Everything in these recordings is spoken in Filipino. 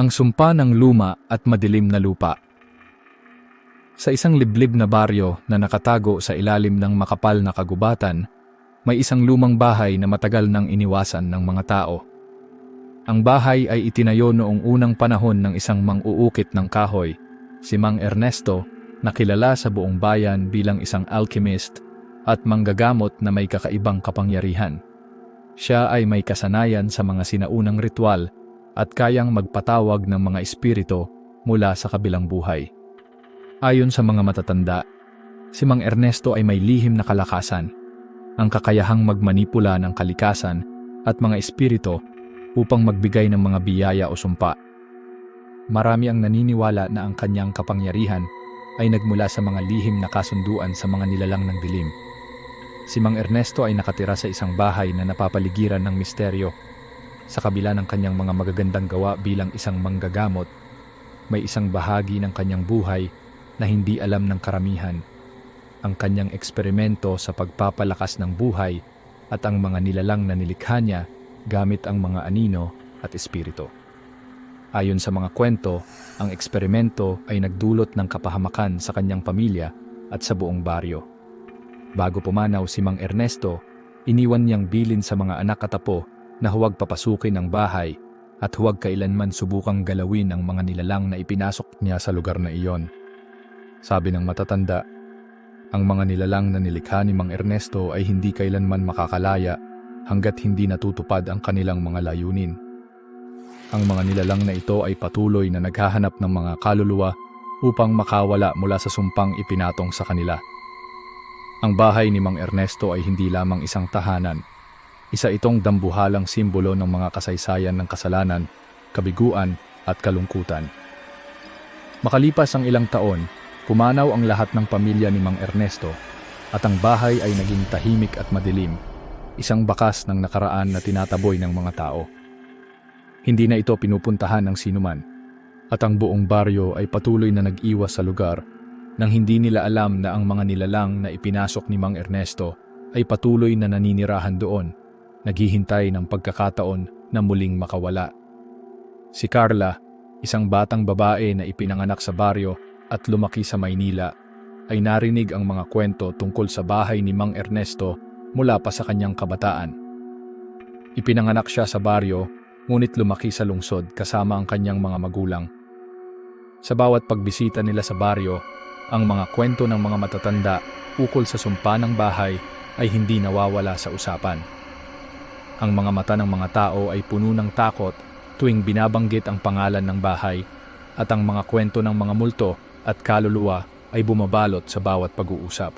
Ang sumpa ng luma at madilim na lupa. Sa isang liblib na baryo na nakatago sa ilalim ng makapal na kagubatan, may isang lumang bahay na matagal nang iniwasan ng mga tao. Ang bahay ay itinayo noong unang panahon ng isang mang-uukit ng kahoy, si Mang Ernesto, na kilala sa buong bayan bilang isang alchemist at manggagamot na may kakaibang kapangyarihan. Siya ay may kasanayan sa mga sinaunang ritual at kayang magpatawag ng mga espiritu mula sa kabilang buhay. Ayon sa mga matatanda, si Mang Ernesto ay may lihim na kalakasan, ang kakayahang magmanipula ng kalikasan at mga espiritu upang magbigay ng mga biyaya o sumpa. Marami ang naniniwala na ang kanyang kapangyarihan ay nagmula sa mga lihim na kasunduan sa mga nilalang ng dilim. Si Mang Ernesto ay nakatira sa isang bahay na napapaligiran ng misteryo. Sa kabila ng kanyang mga magagandang gawa bilang isang manggagamot, may isang bahagi ng kanyang buhay na hindi alam ng karamihan. Ang kanyang eksperimento sa pagpapalakas ng buhay at ang mga nilalang na nilikha niya gamit ang mga anino at espiritu. Ayon sa mga kwento, ang eksperimento ay nagdulot ng kapahamakan sa kanyang pamilya at sa buong baryo. Bago pumanaw si Mang Ernesto, iniwan niyang bilin sa mga anak at apo na huwag papasukin ang bahay at huwag kailanman subukang galawin ang mga nilalang na ipinasok niya sa lugar na iyon. Sabi ng matatanda, ang mga nilalang na nilikha ni Mang Ernesto ay hindi kailanman makakalaya hanggat hindi natutupad ang kanilang mga layunin. Ang mga nilalang na ito ay patuloy na naghahanap ng mga kaluluwa upang makawala mula sa sumpang ipinatong sa kanila. Ang bahay ni Mang Ernesto ay hindi lamang isang tahanan. Isa itong dambuhalang simbolo ng mga kasaysayan ng kasalanan, kabiguan at kalungkutan. Makalipas ang ilang taon, pumanaw ang lahat ng pamilya ni Mang Ernesto at ang bahay ay naging tahimik at madilim, isang bakas ng nakaraan na tinataboy ng mga tao. Hindi na ito pinupuntahan ng sinuman at ang buong baryo ay patuloy na nag-iwas sa lugar nang hindi nila alam na ang mga nilalang na ipinasok ni Mang Ernesto ay patuloy na naninirahan doon, naghihintay ng pagkakataon na muling makawala. Si Carla, isang batang babae na ipinanganak sa baryo at lumaki sa Maynila, ay narinig ang mga kwento tungkol sa bahay ni Mang Ernesto mula pa sa kanyang kabataan. Ipinanganak siya sa baryo, ngunit lumaki sa lungsod kasama ang kanyang mga magulang. Sa bawat pagbisita nila sa baryo, ang mga kwento ng mga matatanda ukol sa sumpa ng bahay ay hindi nawawala sa usapan. Ang mga mata ng mga tao ay puno ng takot tuwing binabanggit ang pangalan ng bahay at ang mga kwento ng mga multo at kaluluwa ay bumabalot sa bawat pag-uusap.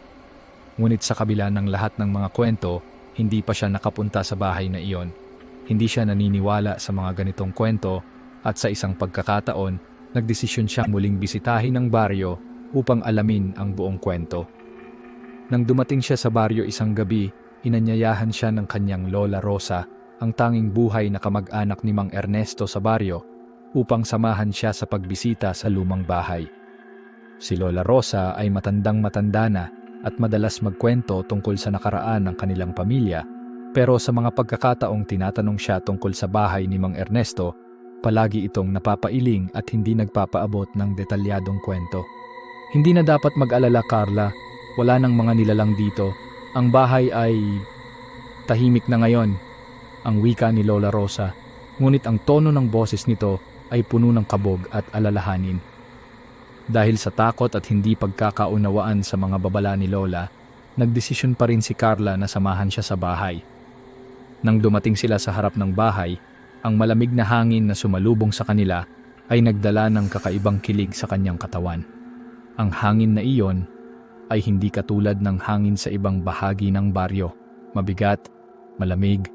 Ngunit sa kabila ng lahat ng mga kwento, hindi pa siya nakapunta sa bahay na iyon. Hindi siya naniniwala sa mga ganitong kwento at sa isang pagkakataon, nagdesisyon siya muling bisitahin ang baryo upang alamin ang buong kwento. Nang dumating siya sa baryo isang gabi, inanyayahan siya ng kanyang Lola Rosa, ang tanging buhay na kamag-anak ni Mang Ernesto sa baryo, upang samahan siya sa pagbisita sa lumang bahay. Si Lola Rosa ay matandang matanda na at madalas magkwento tungkol sa nakaraan ng kanilang pamilya, pero sa mga pagkakataong tinatanong siya tungkol sa bahay ni Mang Ernesto, palagi itong napapailing at hindi nagpapaabot ng detalyadong kwento. Hindi na dapat mag-alala Carla, wala nang mga nilalang dito. Ang bahay ay tahimik na ngayon, ang wika ni Lola Rosa. Ngunit ang tono ng boses nito ay puno ng kabog at alalahanin. Dahil sa takot at hindi pagkakaunawaan sa mga babala ni Lola, nagdesisyon pa rin si Carla na samahan siya sa bahay. Nang dumating sila sa harap ng bahay, ang malamig na hangin na sumalubong sa kanila ay nagdala ng kakaibang kilig sa kanyang katawan. Ang hangin na iyon ay hindi katulad ng hangin sa ibang bahagi ng baryo, mabigat, malamig,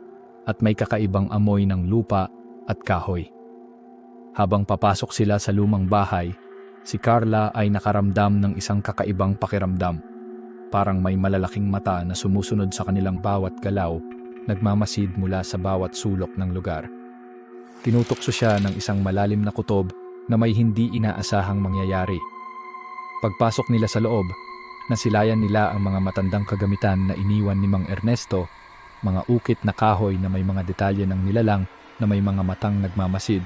at may kakaibang amoy ng lupa at kahoy. Habang papasok sila sa lumang bahay, si Carla ay nakaramdam ng isang kakaibang pakiramdam. Parang may malalaking mata na sumusunod sa kanilang bawat galaw, nagmamasid mula sa bawat sulok ng lugar. Tinutokso siya ng isang malalim na kutob na may hindi inaasahang mangyayari. Pagpasok nila sa loob, nasilayan nila ang mga matandang kagamitan na iniwan ni Mang Ernesto, mga ukit na kahoy na may mga detalye ng nilalang na may mga matang nagmamasid,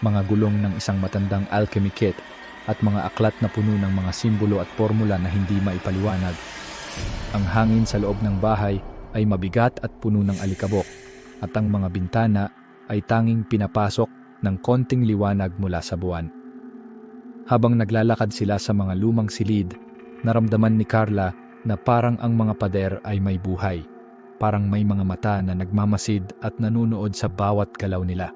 mga gulong ng isang matandang alchemy kit at mga aklat na puno ng mga simbolo at formula na hindi maipaliwanag. Ang hangin sa loob ng bahay ay mabigat at puno ng alikabok at ang mga bintana ay tanging pinapasok ng konting liwanag mula sa buwan. Habang naglalakad sila sa mga lumang silid, naramdaman ni Carla na parang ang mga pader ay may buhay. Parang may mga mata na nagmamasid at nanunood sa bawat galaw nila.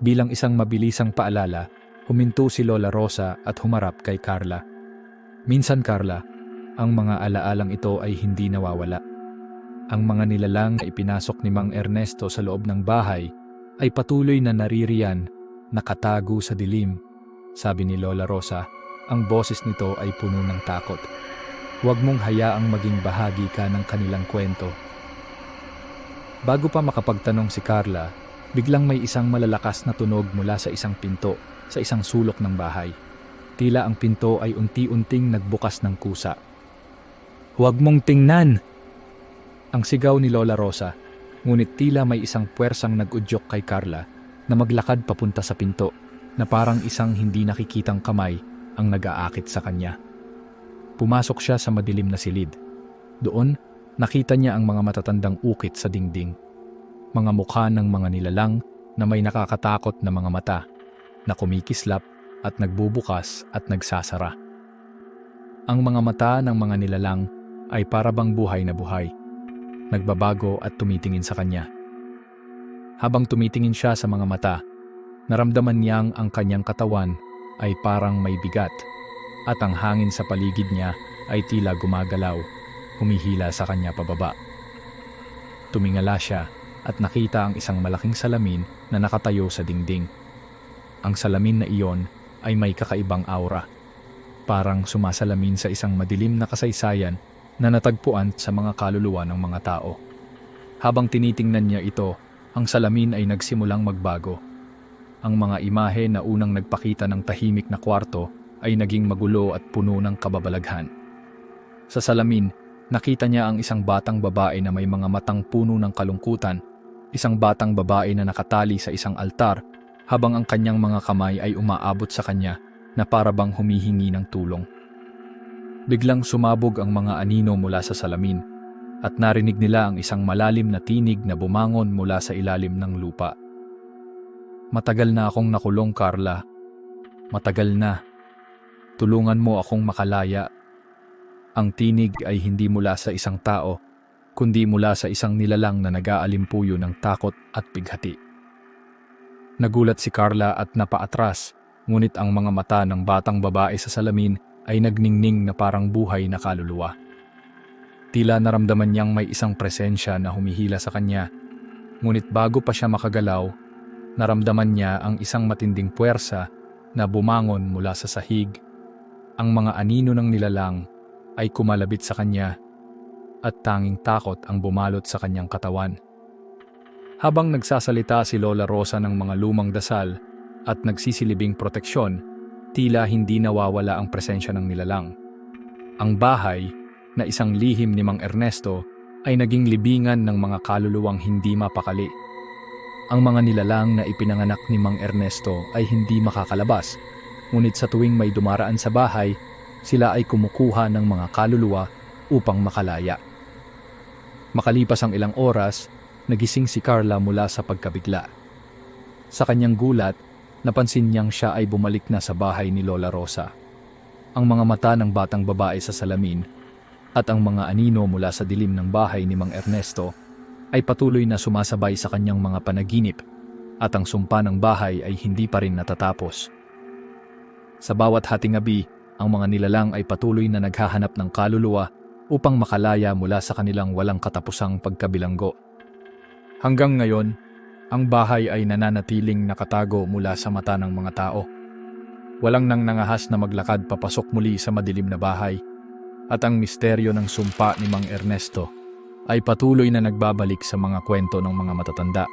Bilang isang mabilisang paalala, huminto si Lola Rosa at humarap kay Carla. Minsan Carla, ang mga alaalang ito ay hindi nawawala. Ang mga nilalang na ipinasok ni Mang Ernesto sa loob ng bahay ay patuloy na naririyan, nakatago sa dilim. Sabi ni Lola Rosa, ang boses nito ay puno ng takot. Huwag mong hayaang maging bahagi ka ng kanilang kwento. Bago pa makapagtanong si Carla, biglang may isang malalakas na tunog mula sa isang pinto sa isang sulok ng bahay. Tila ang pinto ay unti-unting nagbukas ng kusa. Huwag mong tingnan! Ang sigaw ni Lola Rosa, ngunit tila may isang puwersang nag-udyok kay Carla na maglakad papunta sa pinto na parang isang hindi nakikitang kamay ang nag-aakit sa kanya. Pumasok siya sa madilim na silid. Doon, nakita niya ang mga matatandang ukit sa dingding. Mga mukha ng mga nilalang na may nakakatakot na mga mata na kumikislap at nagbubukas at nagsasara. Ang mga mata ng mga nilalang ay parabang buhay na buhay. Nagbabago at tumitingin sa kanya. Habang tumitingin siya sa mga mata, naramdaman niyang ang kanyang katawan ay parang may bigat at ang hangin sa paligid niya ay tila gumagalaw, humihila sa kanya pababa. Tumingala siya at nakita ang isang malaking salamin na nakatayo sa dingding. Ang salamin na iyon ay may kakaibang aura. Parang sumasalamin sa isang madilim na kasaysayan na natagpuan sa mga kaluluwa ng mga tao. Habang tinitingnan niya ito, ang salamin ay nagsimulang magbago. Ang mga imahe na unang nagpakita ng tahimik na kwarto ay naging magulo at puno ng kababalaghan. Sa salamin, nakita niya ang isang batang babae na may mga matang puno ng kalungkutan, isang batang babae na nakatali sa isang altar habang ang kanyang mga kamay ay umaabot sa kanya na parabang humihingi ng tulong. Biglang sumabog ang mga anino mula sa salamin at narinig nila ang isang malalim na tinig na bumangon mula sa ilalim ng lupa. Matagal na akong nakulong, Carla. Matagal na. Tulungan mo akong makalaya. Ang tinig ay hindi mula sa isang tao, kundi mula sa isang nilalang na nag-aalimpuyo ng takot at bighati. Nagulat si Carla at napaatras, ngunit ang mga mata ng batang babae sa salamin ay nagningning na parang buhay na kaluluwa. Tila naramdaman niyang may isang presensya na humihila sa kanya, ngunit bago pa siya makagalaw, naramdaman niya ang isang matinding puwersa na bumangon mula sa sahig. Ang mga anino ng nilalang ay kumalabit sa kanya at tanging takot ang bumalot sa kanyang katawan. Habang nagsasalita si Lola Rosa ng mga lumang dasal at nagsisilibing proteksyon, tila hindi nawawala ang presensya ng nilalang. Ang bahay, na isang lihim ni Mang Ernesto, ay naging libingan ng mga kaluluwang hindi mapakali. Ang mga nilalang na ipinanganak ni Mang Ernesto ay hindi makakalabas, ngunit sa tuwing may dumaraan sa bahay, sila ay kumukuha ng mga kaluluwa upang makalaya. Makalipas ang ilang oras, nagising si Carla mula sa pagkabigla. Sa kanyang gulat, napansin niyang siya ay bumalik na sa bahay ni Lola Rosa. Ang mga mata ng batang babae sa salamin at ang mga anino mula sa dilim ng bahay ni Mang Ernesto ay patuloy na sumasabay sa kanyang mga panaginip at ang sumpa ng bahay ay hindi pa rin natatapos. Sa bawat hating gabi, ang mga nilalang ay patuloy na naghahanap ng kaluluwa upang makalaya mula sa kanilang walang katapusang pagkabilanggo. Hanggang ngayon, ang bahay ay nananatiling nakatago mula sa mata ng mga tao. Walang nang nangahas na maglakad papasok muli sa madilim na bahay at ang misteryo ng sumpa ni Mang Ernesto ay patuloy na nagbabalik sa mga kwento ng mga matatanda.